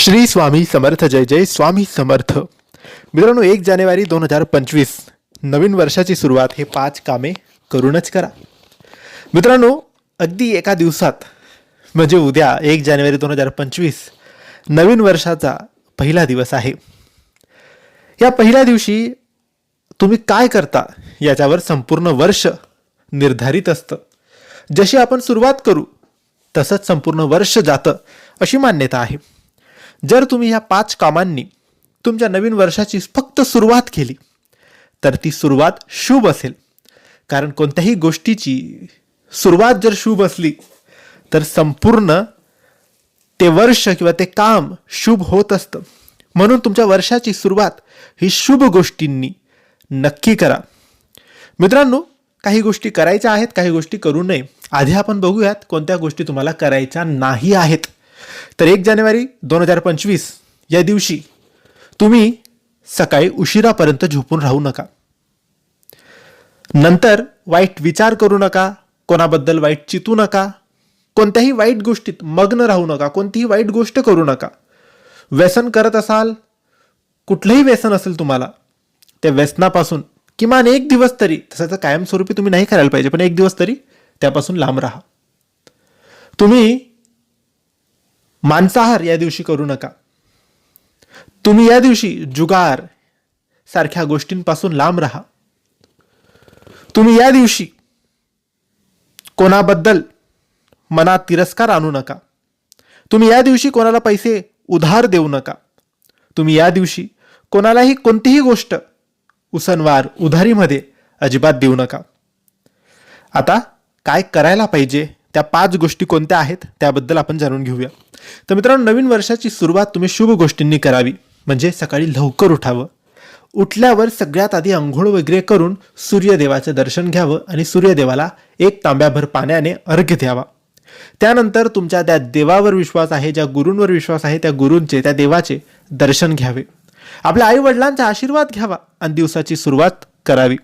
श्री स्वामी समर्थ जय जय स्वामी समर्थ. मित्रांनो एक जानेवारी दोन हजार पंचवीस नवीन वर्षाची सुरुवात हे पाच कामे करूनच करा. मित्रांनो अगदी एका दिवसात म्हणजे उद्या एक जानेवारी दोन हजार पंचवीस नवीन वर्षाचा पहिला दिवस आहे. या पहिल्या दिवशी तुम्ही काय करता याच्यावर संपूर्ण वर्ष निर्धारित असतं. जशी आपण सुरुवात करू तसंच संपूर्ण वर्ष जातं अशी मान्यता आहे. जर तुम्ही ह्या पाच कामांनी तुमच्या नवीन वर्षाची फक्त सुरुवात केली तर ती सुरुवात शुभ असेल. कारण कोणत्याही गोष्टीची सुरुवात जर शुभ असली तर संपूर्ण ते वर्ष किंवा ते काम शुभ होत असतं. म्हणून तुमच्या वर्षाची सुरुवात ही शुभ गोष्टींनी नक्की करा. मित्रांनो काही गोष्टी करायच्या आहेत काही गोष्टी करू नये. आधी आपण बघूयात कोणत्या गोष्टी तुम्हाला करायच्या नाही आहेत. तर एक जानेवारी दोन हजार पंचवीस या दिवशी तुम्ही सकाळी उशिरापर्यंत झोपून राहू नका. नंतर वाईट विचार करू नका कोणाबद्दल वाईट चितू नका कोणत्याही वाईट गोष्टीत मग्न राहू नका कोणतीही वाईट गोष्ट करू नका. व्यसन करत असाल कुठलंही व्यसन असेल तुम्हाला त्या व्यसनापासून किमान एक दिवस तरी तसं तर कायमस्वरूपी तुम्ही नाही करायला पाहिजे पण एक दिवस तरी त्यापासून लांब राहा. तुम्ही मांसाहार या दिवशी करू नका. तुम्ही या दिवशी जुगार सारख्या गोष्टींपासून लांब राहा. तुम्ही या दिवशी कोणाबद्दल मनात तिरस्कार आणू नका. तुम्ही या दिवशी कोणाला पैसे उधार देऊ नका. तुम्ही या दिवशी कोणालाही कोणतीही गोष्ट उसनवार उधारीमध्ये अजिबात देऊ नका. आता काय करायला पाहिजे? त्या पाच गोष्टी कोणत्या आहेत त्याबद्दल आपण जाणून घेऊया. तर मित्रांनो नवीन वर्षाची सुरुवात तुम्ही शुभ गोष्टींनी करावी. म्हणजे सकाळी लवकर उठावं. उठल्यावर सगळ्यात आधी आंघोळ वगैरे करून सूर्यदेवाचं दर्शन घ्यावं आणि सूर्यदेवाला एक तांब्याभर पाण्याने अर्घ्य द्यावा. त्यानंतर तुमच्या त्या देवावर विश्वास आहे ज्या गुरूंवर विश्वास आहे त्या गुरूंचे त्या देवाचे दर्शन घ्यावे. आपल्या आई वडिलांचा आशीर्वाद घ्यावा आणि दिवसाची सुरुवात करावी.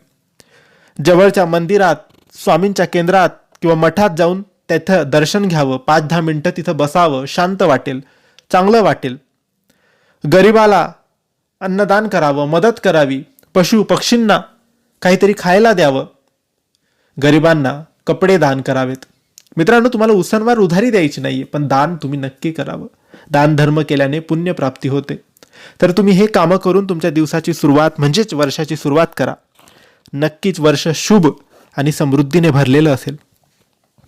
जवळच्या मंदिरात स्वामींच्या केंद्रात किंवा मठात जाऊन तिथं दर्शन घ्यावं पाच दहा मिनटं तिथं बसावं शांत वाटेल चांगलं वाटेल. गरिबाला अन्नदान करावं मदत करावी पशु पक्षींना काहीतरी खायला द्यावं. गरिबांना कपडे दान करावेत. मित्रांनो तुम्हाला उसनवार उधारी द्यायची नाही आहे पण दान तुम्ही नक्की करावं. दान धर्म केल्याने पुण्यप्राप्ती होते. तर तुम्ही हे कामं करून तुमच्या दिवसाची सुरुवात म्हणजेच वर्षाची सुरुवात करा. नक्कीच वर्ष शुभ आणि समृद्धीने भरलेलं असेल.